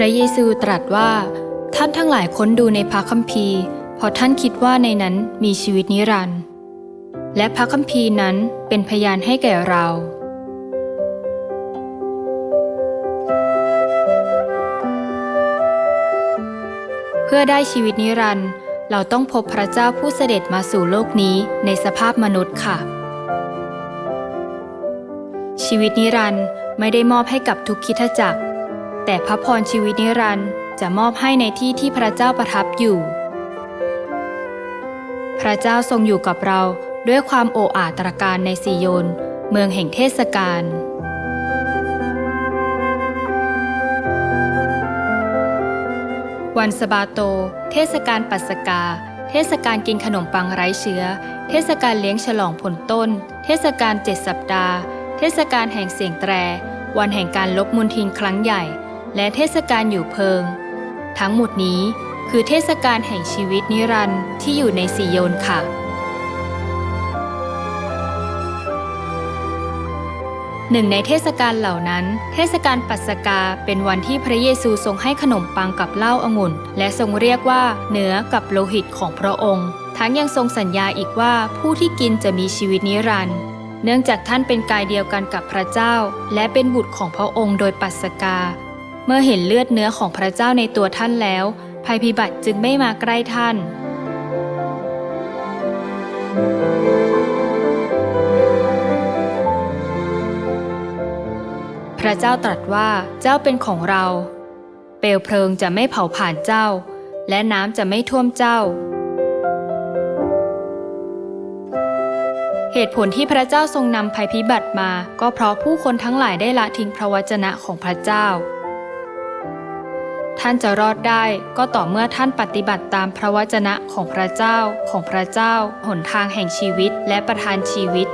พระเยซูตรัสว่า ท่านทั้งหลายค้นดูในพระคัมภีร์เพราะท่านคิดว่าในนั้นมีชีวิตนิรันดร์และพระคัมภีร์นั้นเป็นพยานให้แก่เราเพื่อได้ชีวิตนิรันดร์เราต้องพบพระเจ้าผู้เสด็จมาสู่โลกนี้ในสภาพมนุษย์ค่ะ ชีวิตนิรันดร์ไม่ได้มอบให้กับทุกคิดจักร แต่พระพรชีวิตนิรันดร์จะมอบให้ในที่ที่พระเจ้าประทับอยู่ พระเจ้าทรงอยู่กับเราด้วยความโอ้อาตรการในซีโยน เมืองแห่งเทศกาลวันสบาโต เทศกาลปัสกา เทศกาลกินขนมปังไร้เชื้อ เทศกาลเลี้ยงฉลองผลต้น เทศกาลเจ็ดสัปดาห์ เทศกาลแห่งเสียงแตร วันแห่งการลบมุนทินครั้งใหญ่ และเทศกาลอยู่เพิง ทั้งหมดนี้คือเทศกาลแห่งชีวิตนิรันดร์ที่อยู่ในสีโยนค่ะ หนึ่งในเทศกาลเหล่านั้น เทศกาลปัสกาเป็นวันที่พระเยซูทรงให้ขนมปังกับเหล้าองุ่น และทรงเรียกว่าเนื้อกับโลหิตของพระองค์ ทั้งยังทรงสัญญาอีกว่าผู้ที่กินจะมีชีวิตนิรันดร์เนื่องจากท่านเป็นกายเดียวกันกับพระเจ้า และเป็นบุตรของพระองค์โดยปัสกา เมื่อเห็นเลือดเนื้อของพระเจ้าในตัวท่านแล้ว ภัยพิบัติจึงไม่มาใกล้ท่านพระเจ้าตรัสว่าเจ้าเป็นของเรา เปลวเพลิงจะไม่เผาผ่านเจ้า และน้ำจะไม่ท่วมเจ้า เหตุผลที่พระเจ้าทรงนำภัยพิบัติมา ก็เพราะผู้คนทั้งหลายได้ละทิ้งพระวจนะของพระเจ้า ท่านจะรอดได้ก็ต่อเมื่อท่านปฏิบัติตามพระวจนะของพระเจ้าของพระเจ้า หนทางแห่งชีวิตและประทานชีวิต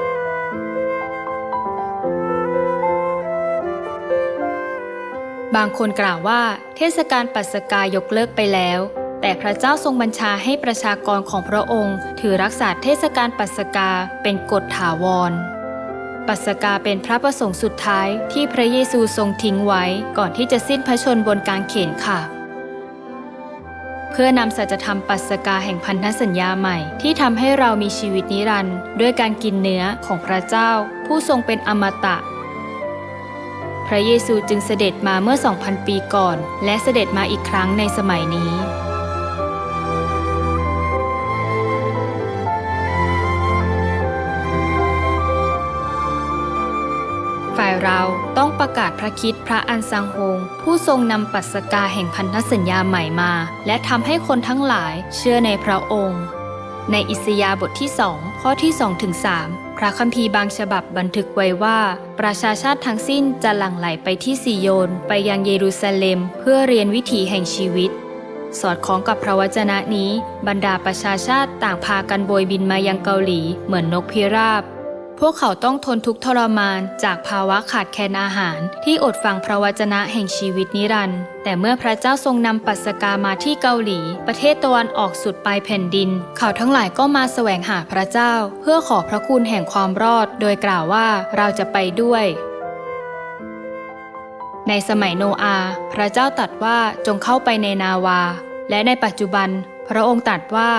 บางคนกล่าวว่า เทศกาลปัสกายกเลิกไปแล้ว แต่พระเจ้าทรงบัญชาให้ประชากรของพระองค์ ถือรักษาเทศกาลปัสกาเป็นกฎถาวร ปัสกาเป็นพระประสงค์สุดท้ายที่พระเยซูทรงทิ้งไว้ก่อนที่จะสิ้นพระชนบนกางเขนค่ะ เพื่อนำสัจธรรมปัสกาแห่งพันธสัญญาใหม่ที่ทำให้เรามีชีวิตนิรันดร์ด้วยการกินเนื้อของพระเจ้า ผู้ทรงเป็นอมตะ พระเยซูจึงเสด็จมาเมื่อ 2,000 ปีก่อน และเสด็จมาอีกครั้งในสมัยนี้ กาศพระคิดพระอันซังโฮง ผู้ทรงนำปัสกาแห่งพันธสัญญาใหม่มา และทำให้คนทั้งหลายเชื่อในพระองค์ ในอิสยาห์บทที่2ข้อที่2ถึง3พระคัมภีร์บางฉบับบันทึกไว้ว่า ประชาชาติทั้งสิ้นจะหลั่งไหลไปที่ซีโยน ไปยังเยรูซาเล็ม เพื่อเรียนวิถีแห่งชีวิตสอดคล้องกับพระวจนะนี้ บรรดาประชาชาติต่างพากันโบยบินมายังเกาหลี เหมือนนกพิราบ พวกเขาต้องทนทุกข์ทรมานจากภาวะขาดแคลนอาหาร ที่อดฟังพระวจนะแห่งชีวิตนิรันดร์แต่เมื่อพระเจ้าทรงนำปัสกามาที่เกาหลี ประเทศตะวันออกสุดปลายแผ่นดิน เขาทั้งหลายก็มาแสวงหาพระเจ้า เพื่อขอพระคุณแห่งความรอด โดยกล่าวว่าเราจะไปด้วยในสมัยโนอาห์พระเจ้าตรัสว่าจงเข้าไปในนาวา และในปัจจุบัน พระองค์ตรัสว่า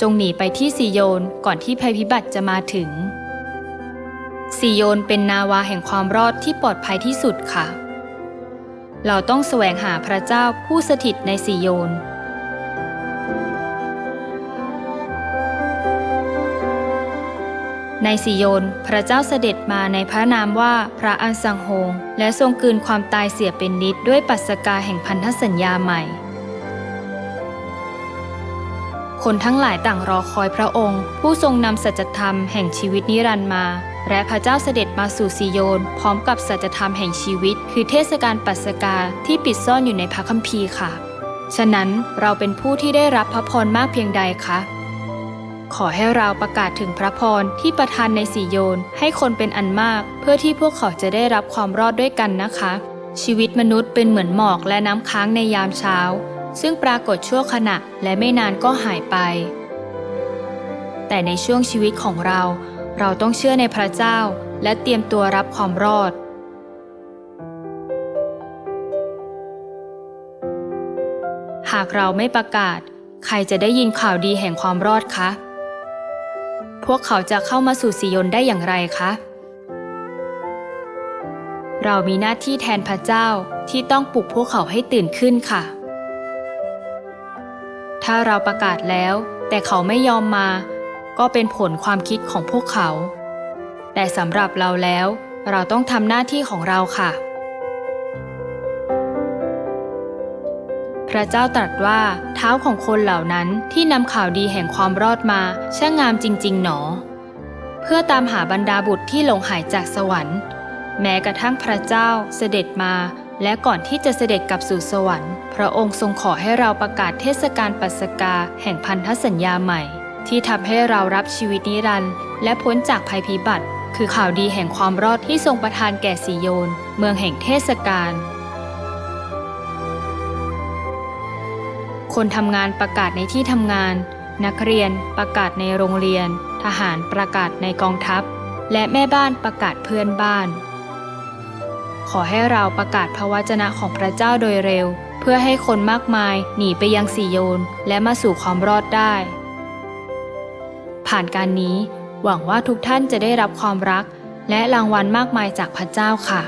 จงหนีไปที่ซีโยนก่อนที่ภัยพิบัติจะมาถึง ซีโยนเป็นนาวาแห่งความรอดที่ปลอดภัยที่สุดค่ะ เราต้องแสวงหาพระเจ้าผู้สถิตในซีโยนในซีโยน พระเจ้าเสด็จมาในพระนามว่าพระอันสังโฮง และทรงกืนความตายเสียเป็นนิดด้วยปัสกาแห่งพันธสัญญาใหม่ คนทั้งหลายต่างรอคอยพระองค์ ผู้ทรงนำสัจธรรมแห่งชีวิตนิรันดร์มา และพระเจ้าเสด็จมาสู่ซีโยน พร้อมกับสัจธรรมแห่งชีวิต คือเทศกาลปัสกาที่ปิดซ่อนอยู่ในพระคัมภีร์ค่ะ ฉะนั้นเราเป็นผู้ที่ได้รับพระพรมากเพียงใดคะขอให้เราประกาศถึงพระพรที่ประทานในสีโยน ให้คนเป็นอันมาก เพื่อที่พวกเขาจะได้รับความรอดด้วยกันนะคะ ชีวิตมนุษย์เป็นเหมือนหมอกและน้ำค้างในยามเช้า ซึ่งปรากฏชั่วขณะและไม่นานก็หายไป แต่ในช่วงชีวิตของเรา เราต้องเชื่อในพระเจ้าและเตรียมตัวรับความรอดหากเราไม่ประกาศ ใครจะได้ยินข่าวดีแห่งความรอดคะ พวกเขาจะเข้ามาสู่สิยนได้อย่างไรคะ เรามีหน้าที่แทนพระเจ้าที่ต้องปลุกพวกเขาให้ตื่นขึ้นค่ะ ถ้าเราประกาศแล้ว แต่เขาไม่ยอมมา ก็เป็นผลความคิดของพวกเขา แต่สำหรับเราแล้ว เราต้องทำหน้าที่ของเราค่ะ พระเจ้าตรัสว่าเท้าของคนเหล่านั้นที่นำข่าวดีแห่งความรอดมาช่างงามจริง ๆ หนอ เพื่อตามหาบรรดาบุตรที่หลงหายจากสวรรค์ แม้กระทั่งพระเจ้าเสด็จมา และก่อนที่จะเสด็จกลับสู่สวรรค์ พระองค์ทรงขอให้เราประกาศเทศกาลปัสกาแห่งพันธสัญญาใหม่ ที่ทำให้เรารับชีวิตนิรันดร์และพ้นจากภัยพิบัติ คือข่าวดีแห่งความรอดที่ทรงประทานแก่สิโยน เมืองแห่งเทศกาลคนทำงานประกาศในที่ทำงาน นักเรียนประกาศในโรงเรียน ทหารประกาศในกองทัพ และแม่บ้านประกาศเพื่อนบ้าน ขอให้เราประกาศพระวจนะของพระเจ้าโดยเร็ว เพื่อให้คนมากมายหนีไปยังสีโยนและมาสู่ความรอดได้ ผ่านการนี้ หวังว่าทุกท่านจะได้รับความรัก และรางวัลมากมายจากพระเจ้าค่ะ